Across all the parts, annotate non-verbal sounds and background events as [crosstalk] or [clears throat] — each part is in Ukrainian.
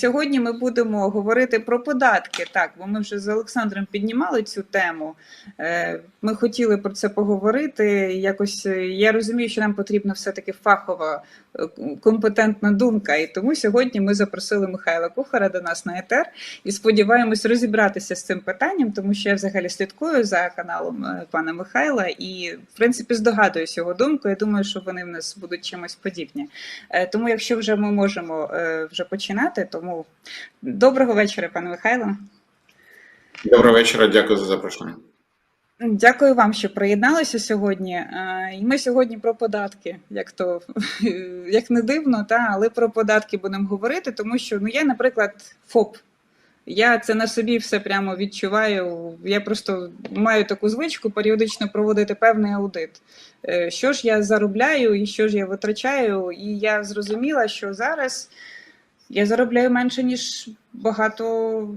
сьогодні ми будемо говорити про податки. Так, бо ми вже з Олександром піднімали цю тему. Е, Ми хотіли про це поговорити. Якось е, я розумію, що нам потрібна все-таки фахова е, компетентна думка. І тому сьогодні ми запросили Михайла Кухара до нас на етер і сподіваємось розібратися з цим питанням, тому що я взагалі слідкую за каналом пана Михайла і, в принципі, здогадуюсь його думку. Я думаю, що вони в нас будуть чимось подібні. Тому, якщо вже ми можемо вже починати, тому доброго вечора, пане Михайло. Доброго вечора, дякую за запрошення. Дякую вам, що приєдналися сьогодні. І ми сьогодні про податки, як то [laughs] як не дивно, та але про податки будемо говорити, тому що ну я, наприклад, ФОП. Я це на собі все прямо відчуваю. Я просто маю таку звичку періодично проводити певний аудит. Е, Що ж я заробляю і що ж я витрачаю, і я зрозуміла, що зараз я заробляю менше, ніж багато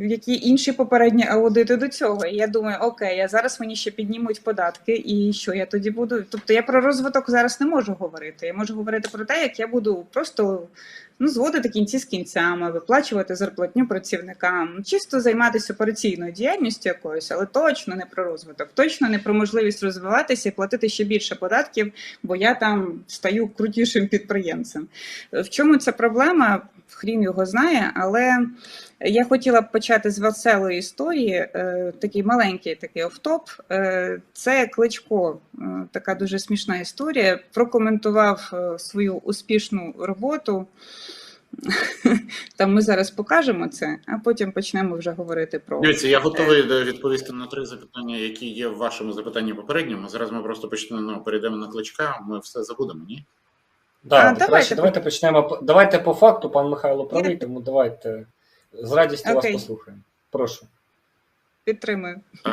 які інші попередні аудити до цього. І я думаю, окей, а зараз мені ще піднімуть податки, і що я тоді буду? Тобто я про розвиток зараз не можу говорити. Я можу говорити про те, як я буду просто ну, зводити кінці з кінцями, виплачувати зарплатню працівникам, чисто займатися операційною діяльністю якоюсь, але точно не про розвиток, точно не про можливість розвиватися і платити ще більше податків, бо я там стаю крутішим підприємцем. В чому ця проблема? Хрін його знає, але я хотіла б почати з веселої історії, е, такий маленький такий офтоп. Е, Це Кличко, е, така дуже смішна історія. Прокоментував свою успішну роботу. [laughs] Там ми зараз покажемо це, а потім почнемо вже говорити про Дивіться, я готовий відповісти на три запитання, які є в вашому запитанні попередньому. Зараз ми просто почнемо перейдемо на кличка. Ми все забудемо, ні? А, Да, давайте давайте, по- давайте почнемо. Давайте по факту, пан Михайло правий, тому давайте з радістю Окей. вас послухаємо. Прошу. підтримую. Е,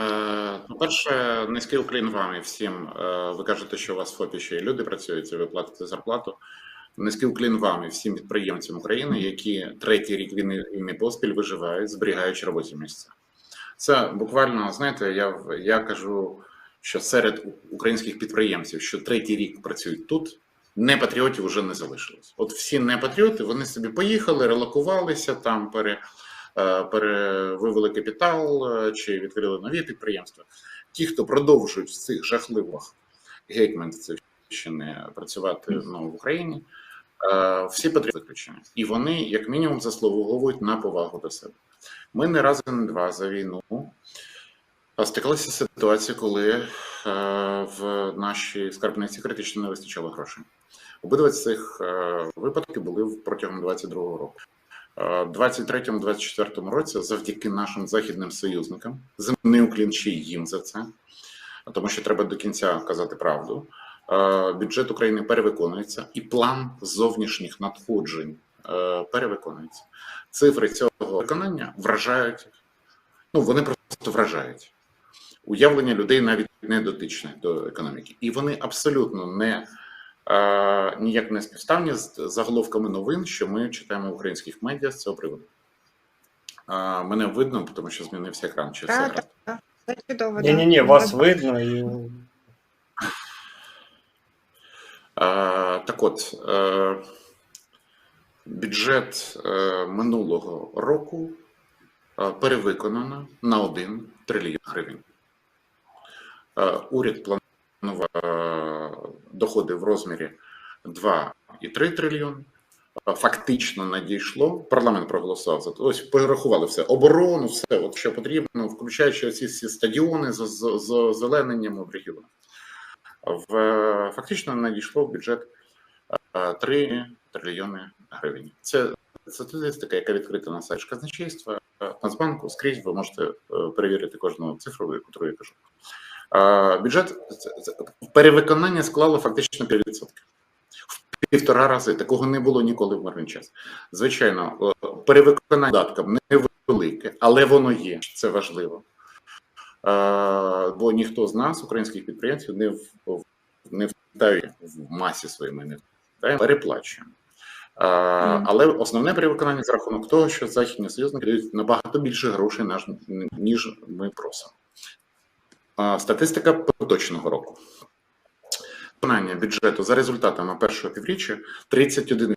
по-перше, низький уклін вам і всім. Е, ви кажете, що у вас в ФОПі ще і люди працюють, і ви платите зарплату. Низький уклін вам і всім підприємцям України, які третій рік війни війни поспіль виживають, зберігаючи робочі місця. Це буквально, знаєте, я, в- я кажу, що серед українських підприємців, що третій рік працюють тут, не патріотів вже не залишилось. От всі не патріоти, вони собі поїхали, релокувалися там, пере, е, перевивели капітал е, чи відкрили нові підприємства. Ті, хто продовжують в цих жахливих гетьманцівщини працювати ну, в Україні, е, всі потрібні виключення. І вони, як мінімум, заслуговують на повагу до себе. Ми не раз не два за війну з ситуацією, коли е, в нашій скарбниці критично не вистачало грошей. Обидва цих е, випадки були протягом 22-го року. Е, 23-24 році, завдяки нашим західним союзникам, земний уклін їм за це, тому що треба до кінця казати правду. е, Бюджет України перевиконується, і план зовнішніх надходжень е, перевиконується. Цифри цього виконання вражають. Ну вони просто вражають уявлення людей навіть не дотичне до економіки, і вони абсолютно не е, ніяк не співставні з заголовками новин, що ми читаємо в українських медіа з цього приводу. Е, мене видно, тому що змінився екран. Чи все Так, гаразд? так, так. Це чудово. Ні, ні, ні, вас видно і Е, так от, е, бюджет е, минулого року е, перевиконано на 1 трильйон гривень. Е, уряд планував е, доходи в розмірі 2,3 трильйон. Е, Фактично надійшло. Парламент проголосував за. Ось порахували все. Оборону, все, от що потрібно, включаючи ці всі стадіони з, з, з озелененням в регіонах. В е, фактично надійшло в бюджет е, 3 трильйони гривень. Це статистика, яка відкрита на сайті казначейства е, Нацбанку. Скрізь ви можете е, перевірити кожну цифру, яку я кажу. Бюджет перевиконання склало фактично 5%. В півтора рази такого не було ніколи в мирний час. Звичайно, е, перевиконання додатком невелике, але воно є. Це важливо. Бо ніхто з нас, українських підприємців, не в не втає в масі своїй ми не втаємо, переплачуємо. Е, Але основне перевиконання за рахунок того, що західні союзники дають набагато більше грошей, ніж ми просимо. Статистика поточного року. Виконання бюджету за результатами першого півріччя 31%.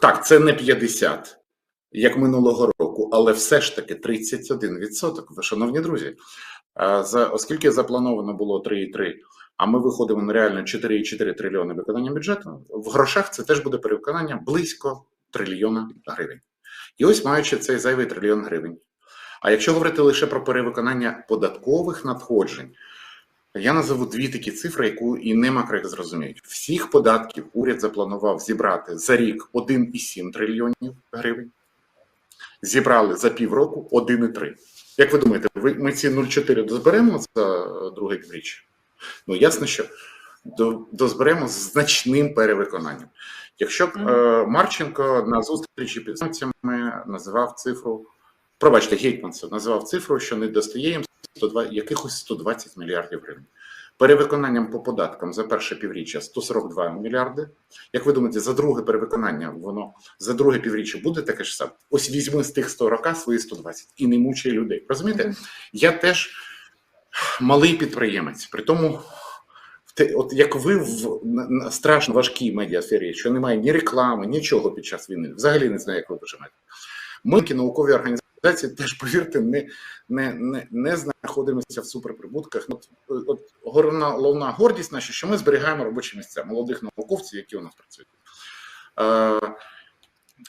Так, це не 50, як минулого року, але все ж таки 31%. Шановні друзі, за, оскільки заплановано було 3,3, а ми виходимо на реально 4,4 трильйони виконання бюджету, в грошах це теж буде перевиконання близько трильйона гривень. І ось маючи цей зайвий трильйон гривень. А якщо говорити лише про перевиконання податкових надходжень, я назову дві такі цифри, яку і не макрек зрозуміють. Всіх податків уряд запланував зібрати за рік 1,7 трильйонів гривень. Зібрали за півроку 1,3. Як ви думаєте, ми ці 0,4 дозберемо за е, друге півріччя? Ну, ясно, що до, дозберемо з значним перевиконанням. Якщо б, е, Марченко на зустрічі під санкціями називав цифру, пробачте, Гетьманцев називав цифру, що не достає їм 102, якихось 120 мільярдів гривень. Перевиконанням по податкам за перше півріччя 142 мільярди. Як ви думаєте, за друге перевиконання воно за друге півріччя буде таке ж саме? Ось візьми з тих 140 свої 120 і не мучай людей. Розумієте? Я теж малий підприємець, при тому. От як ви в страшно важкій медіасфері, що немає ні реклами, нічого під час війни, взагалі не знаю, як ви виживаєте. Ми, наукові організації, теж повірте, не, не, не, не знаходимося в суперприбутках. От, от головна, гордість наша, що ми зберігаємо робочі місця молодих науковців, які у нас працюють. Е,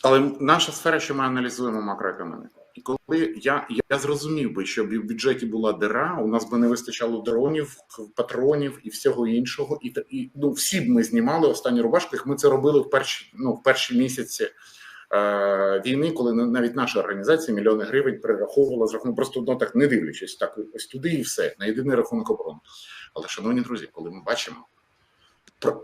але наша сфера, що ми аналізуємо макроекономіку. І коли я, я зрозумів би, що в бюджеті була дира, у нас би не вистачало дронів, патронів і всього іншого. І, і ну, всі б ми знімали останню рубашку, як ми це робили в перші, ну, в перші місяці війни, коли навіть наша організація мільйони гривень перераховувала з рахунку, просто ну, так не дивлячись, так ось туди і все, на єдиний рахунок оборони. Але, шановні друзі, коли ми бачимо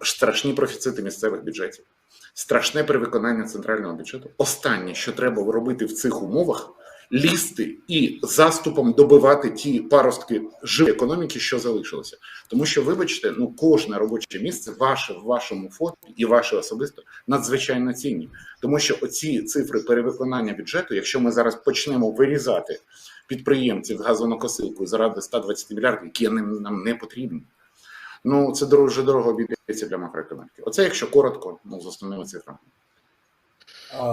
страшні профіцити місцевих бюджетів, страшне перевиконання центрального бюджету. Останнє, що треба робити в цих умовах, лізти і заступом добивати ті паростки живої економіки, що залишилося. Тому що, вибачте, ну кожне робоче місце, ваше в вашому фото і ваше особисто надзвичайно цінні. Тому що оці цифри перевиконання бюджету, якщо ми зараз почнемо вирізати підприємців газонокосилкою заради 120 мільярдів, які нам не потрібні. Ну, це дуже дорого обійдеться для макроекономіки. Оце якщо коротко, ну, з основними цифрами. А,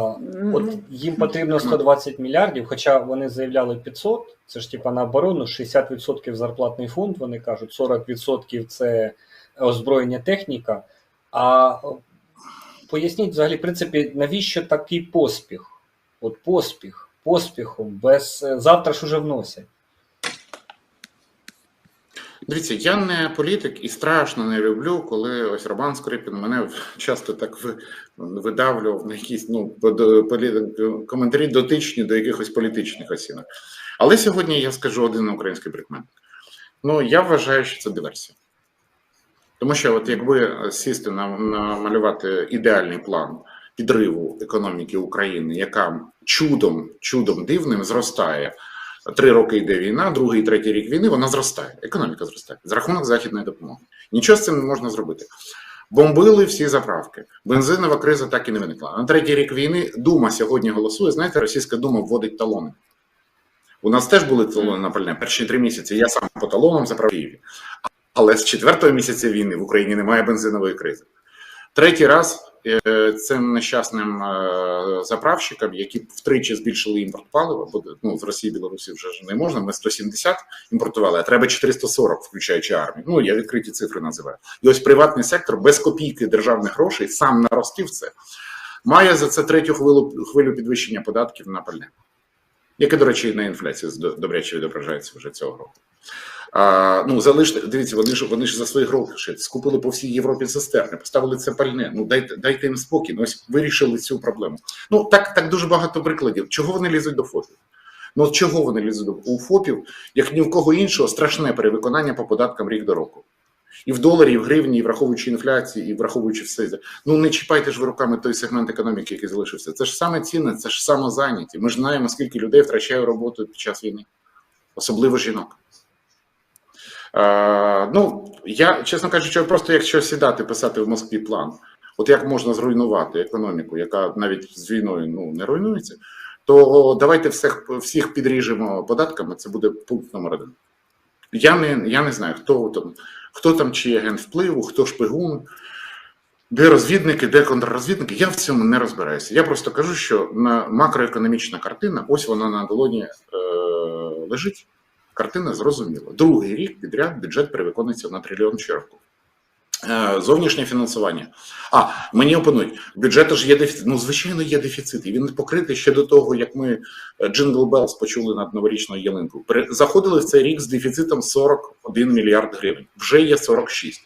От Ну, їм потрібно 120 мільярдів, хоча вони заявляли 500, це ж типа на оборону, 60% зарплатний фонд, вони кажуть, 40% це озброєння техніка. А поясніть взагалі, в принципі, навіщо такий поспіх? От поспіх, поспіхом, без завтра ж уже вносять. Дивіться, я не політик і страшно не люблю, коли ось Роман Скрипін мене часто так видавлював на якісь ну коментарі дотичні до якихось політичних оцінок. Але сьогодні я скажу один український прикметник. Ну я вважаю, що це диверсія. Тому що, от якби сісти на намалювати ідеальний план підриву економіки України, яка чудом, чудом дивним зростає. Три роки йде війна, другий, третій рік війни, вона зростає. Економіка зростає за рахунок західної допомоги. Нічого з цим не можна зробити. Бомбили всі заправки. Бензинова криза так і не виникла. На третій рік війни Дума сьогодні голосує. Знаєте, російська дума вводить талони. У нас теж були талони на пальне. Перші три місяці я сам по талонам заправ Києві. Але з четвертого місяця війни в Україні немає бензинової кризи. Третій раз цим нещасним е, заправщикам, які втричі збільшили імпорт палива, бо ну, з Росії Білорусі вже не можна. Ми 170 імпортували, а треба 440, включаючи армію. Ну я відкриті цифри називаю. І ось приватний сектор без копійки державних грошей сам наростив це. Має за це третю хвилю хвилю підвищення податків на пальне, яке, до речі, на інфляцію добряче відображається вже цього року. А, ну, залиште, дивіться, вони ж вони ж за свої гроші скупили по всій Європі цистерни, поставили це пальне. Ну дайте дайте їм спокій. Ну, ось вирішили цю проблему. Ну так, так дуже багато прикладів. Чого вони лізуть до ФОПів? Ну чого вони лізуть до у ФОПів, як ні в кого іншого, страшне перевиконання по податкам рік до року. І в доларі, і в гривні, і враховуючи інфляцію, і враховуючи все. Ну не чіпайте ж ви руками той сегмент економіки, який залишився. Це ж саме цінне, це ж самозайняті. Ми ж знаємо, скільки людей втрачає роботу під час війни, особливо жінок. Е, ну, я, чесно кажучи, просто якщо сідати, писати в Москві план, от як можна зруйнувати економіку, яка навіть з війною ну, не руйнується, то давайте всіх, всіх підріжемо податками, це буде пункт номер один. Я не, я не знаю, хто там, хто там чи агент впливу, хто шпигун. Де розвідники, де контррозвідники, я в цьому не розбираюся. Я просто кажу, що на макроекономічна картина, ось вона на долоні е, лежить. Картина зрозуміла. Другий рік підряд бюджет перевиконується на трильйон червку. Е, Зовнішнє фінансування. А мені опонують, бюджету ж є дефіцит. Ну, звичайно, є дефіцит. І він покритий ще до того, як ми Джингл Белс почули над новорічною ялинкою. Заходили в цей рік з дефіцитом 41 мільярд гривень. Вже є 46.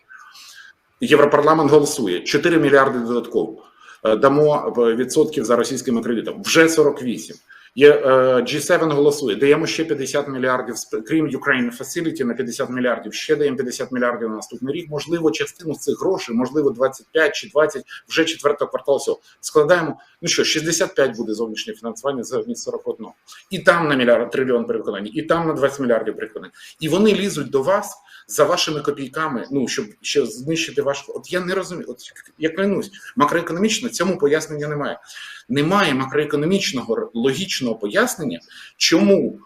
Європарламент голосує 4 мільярди додатково. Е, Дамо е, відсотків за російськими кредитами. Вже 48. Є е, G7 голосує. Даємо ще 50 мільярдів, крім Ukraine Facility на 50 мільярдів. Ще даємо 50 мільярдів на наступний рік. Можливо, частину цих грошей, можливо, 25 чи 20, вже четвертого кварталу всього. Складаємо. Ну що, 65 буде зовнішнє фінансування замість 41. І там на мільярд трильйон переконання, і там на 20 мільярдів переконання. І вони лізуть до вас за вашими копійками, ну щоб ще знищити ваш. От я не розумію. От я клянусь, макроекономічно цьому пояснення немає. Немає макроекономічного логічного пояснення, чому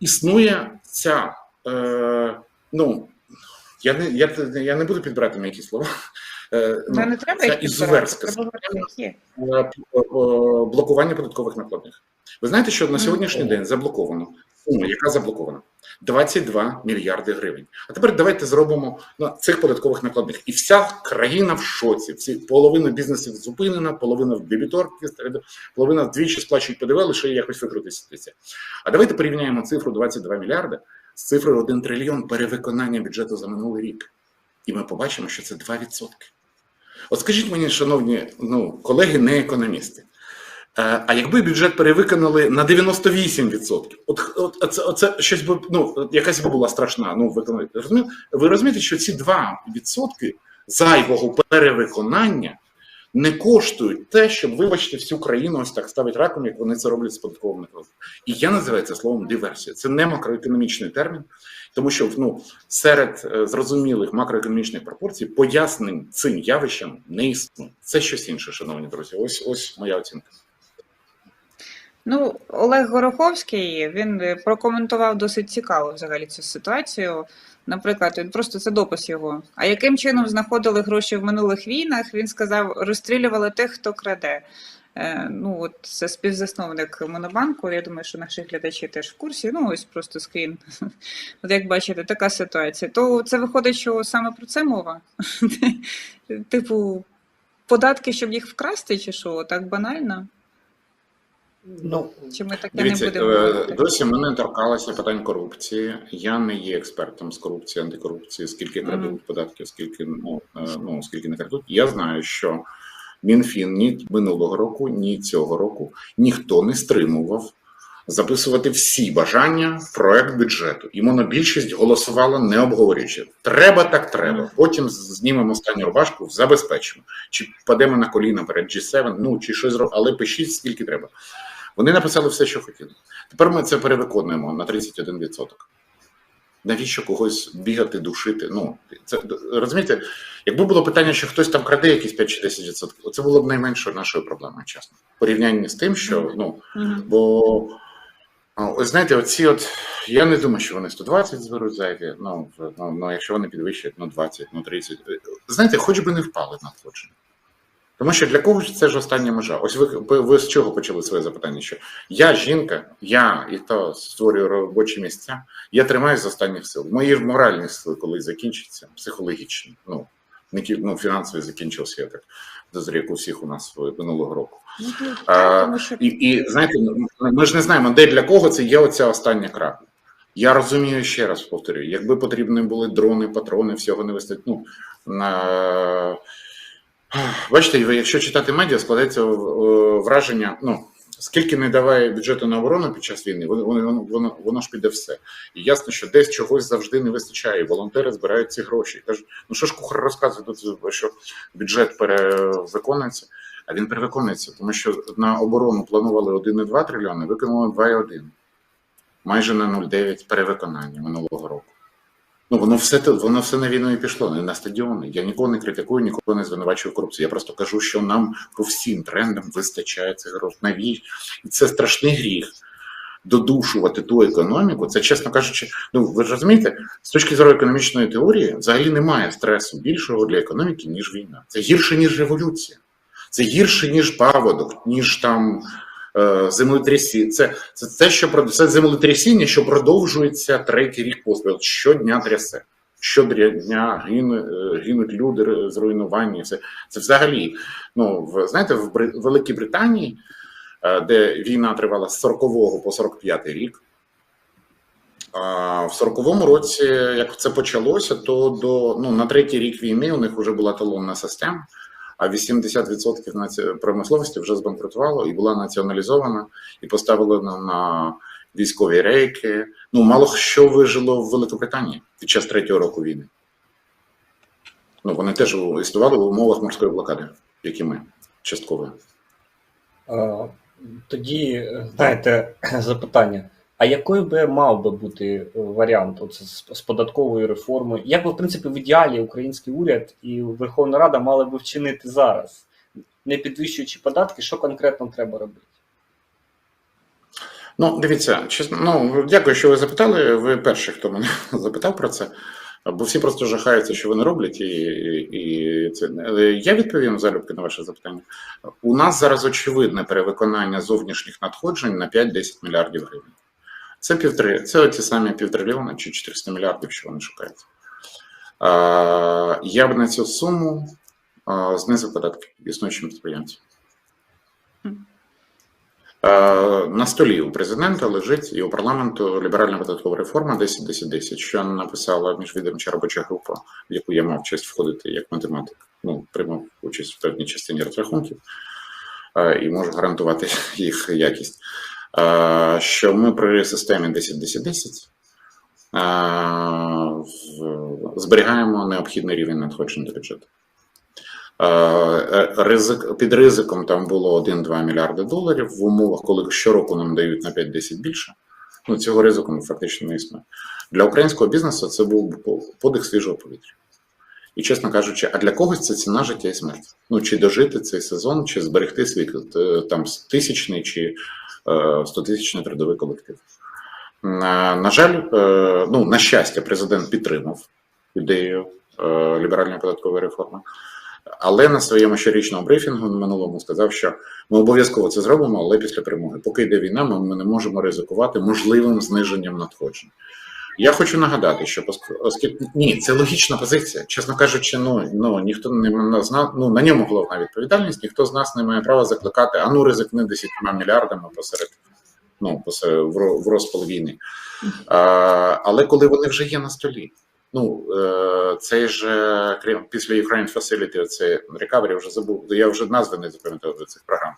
існує ця. Е, ну я не я, я не буду підбирати м'які слова. Е, Ну, не треба підбирати, ізуверська е, е, блокування податкових накладних. Ви знаєте, що на сьогоднішній день заблоковано сума, яка заблокована? 22 мільярди гривень. А тепер давайте зробимо на цих податкових накладних. І вся країна в шоці. Всі половина бізнесів зупинена, половина в дебіторки, половина двічі сплачують ПДВ, лише якось викрутитися. А давайте порівняємо цифру 22 мільярди з цифрою 1 трильйон перевиконання бюджету за минулий рік. І ми побачимо, що це 2%. От скажіть мені, шановні ну, колеги, не економісти. Е, А якби бюджет перевиконали на 98%, от, от, це, оце щось би ну якась би була страшна. Ну розумієте? Ви розумієте, що ці 2% зайвого перевиконання не коштують те, щоб вибачте всю країну ось так ставить раком, як вони це роблять з податковим накладом. І я називаю це словом диверсія. Це не макроекономічний термін, тому що ну серед е, зрозумілих макроекономічних пропорцій пояснень цим явищам не існує. Це щось інше, шановні друзі. Ось ось моя оцінка. Ну, Олег Гороховський він е, прокоментував досить цікаво взагалі цю ситуацію. Наприклад, він просто це допис його. А яким чином знаходили гроші в минулих війнах? Він сказав, розстрілювали тих, хто краде. Е, ну, от це співзасновник Монобанку. Я думаю, що наші глядачі теж в курсі. Ну, ось просто скрін. [laughs] От як бачите, така ситуація. То це виходить, що саме про це мова. [laughs] Типу, податки, щоб їх вкрасти, чи що? Так банально? Ну, Чи ми таке Дивіться, не будемо е, говорити? досі ми не торкалися питань корупції. Я не є експертом з корупції, антикорупції, скільки крадуть податків, скільки ну, е, ну скільки не крадуть. Я знаю, що Мінфін ні минулого року, ні цього року ніхто не стримував записувати всі бажання в проект бюджету. І монобільшість голосувала не обговорюючи. Треба так треба. Потім знімемо останню рубашку, забезпечимо. Чи падемо на коліна перед G7, ну чи щось зробимо, але пишіть скільки треба. Вони написали все, що хотіли. Тепер ми це перевиконуємо на 31%. Навіщо когось бігати, душити? Ну, це розумієте, якби було питання, що хтось там краде якісь 5 чи 10%, це було б найменшою нашою проблемою, чесно. В порівнянні з тим, що ну, бо ось знаєте, оці от я не думаю, що вони 120 зберуть зайві. Ну, ну, ну якщо вони підвищать, ну 20, ну 30. Знаєте, хоч би не впали на надходження. Тому що для кого ж це ж остання межа? Ось ви, ви, ви з чого почали своє запитання? Що я жінка, я і то створюю робочі місця, я тримаюсь з останніх сил. Мої моральні сили колись закінчаться, психологічні. Ну, не ну, фінансові закінчився, я так дозрію, як у всіх у нас минулого року. Ну, А, І, і знаєте, ми ж не знаємо, де для кого це є оця остання крапля. Я розумію ще раз повторюю, якби потрібні були дрони, патрони, всього не вистачить. Ну, на... Бачите, якщо читати медіа, складається е, враження, ну, скільки не даває бюджету на оборону під час війни, воно, воно, воно, воно ж піде все. І ясно, що десь чогось завжди не вистачає. Волонтери збирають ці гроші. Кажуть, ну що ж кухар розказує тут, що бюджет перевиконується, а він перевиконується, тому що на оборону планували 1,2 трильйони, виконали 2,1. Майже на 0,9 перевиконання минулого року. Ну, воно все воно все на війну і пішло, не на стадіони. Я нікого не критикую, нікого не звинувачую в корупції. Я просто кажу, що нам по всім трендам вистачає цих грошей. Навіщо? І це страшний гріх. додушувати ту економіку, це чесно кажучи, ну ви ж розумієте, з точки зору економічної теорії, взагалі немає стресу більшого для економіки, ніж війна. Це гірше, ніж революція. Це гірше, ніж паводок, ніж там землетрясіння. Це, це те, що це землетрясіння, що продовжується третій рік поспіль. Щодня трясе. Щодня гине, е, гинуть люди, р- зруйнування. Це, взагалі. Ну, в, знаєте, в Бри- Великій Британії, е, де війна тривала з 40 по 45 рік. В 40-му році, як це почалося, то до ну на третій рік війни у них вже була талонна система, а 80% наці- промисловості вже збанкрутувало і була націоналізована і поставлена на військові рейки. Ну мало що вижило в Великобританії під час третього року війни. Ну вони теж існували в умовах морської блокади, як і ми частково. Тоді, е, знаєте, [clears throat] запитання. А якою би мав би бути е, варіант оце з, податковою реформою? Як би, в принципі, в ідеалі український уряд і Верховна Рада мали би вчинити зараз, не підвищуючи податки, що конкретно треба робити? Ну, дивіться, чесно, ну дякую, що ви запитали. Ви перший, хто мене [laughs] запитав про це. Бо всі просто жахаються, що вони роблять, і, і, це я відповім залюбки на ваше запитання. У нас зараз очевидне перевиконання зовнішніх надходжень на 5-10 мільярдів гривень. Це півтори, це ті самі півтрильйона чи 400 мільярдів, що вони шукають. Я б на цю суму знизив податки існуючим підприємцям. На столі у президента лежить і у парламенту ліберальна податкова реформа 10-10-10, що написала міжвідомча робоча група, в яку я мав честь входити як математик. Ну, приймав участь в певній частині розрахунків і можу гарантувати їх якість. Що ми при системі 10-10-10 е, зберігаємо необхідний рівень надходжень до бюджету. Ризик під ризиком там було 1-2 мільярди доларів в умовах, коли щороку нам дають на 5-10 більше. Ну цього ризику фактично не існує. Для українського бізнесу це був подих свіжого повітря. І чесно кажучи, а для когось це ціна життя і смерті. Ну чи дожити цей сезон, чи зберегти свій е, там тисячний чи е, стотисячний трудовий колектив. На, на жаль, е, ну на щастя, президент підтримав ідею е, ліберальної податкової реформи. Але на своєму щорічному брифінгу минулому сказав, що ми обов'язково це зробимо, але після перемоги. Поки йде війна, ми, ми не можемо ризикувати можливим зниженням надходжень. Я хочу нагадати, що оскільки ні, це логічна позиція. Чесно кажучи, ну ну ніхто не на зна- ну, на ньому головна відповідальність, ніхто з нас не має права закликати, а ну ризикни 10 мільярдами посеред ну посеред в, в розпал війни. А, але коли вони вже є на столі. Ну, е, цей же крім після Ukraine Facility, це Recovery, вже забув. Я вже назви не запам'ятав до цих програм.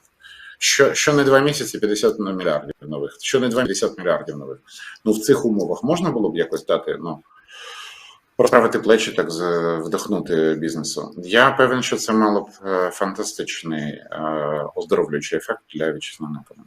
Що, що не два місяці 50 мільярдів нових, що не два 50 мільярдів нових. Ну в цих умовах можна було б якось дати, ну проправити плечі, так з- вдохнути бізнесу. Я певен, що це мало б е, фантастичний е, оздоровлюючий ефект для вітчизняної економіки.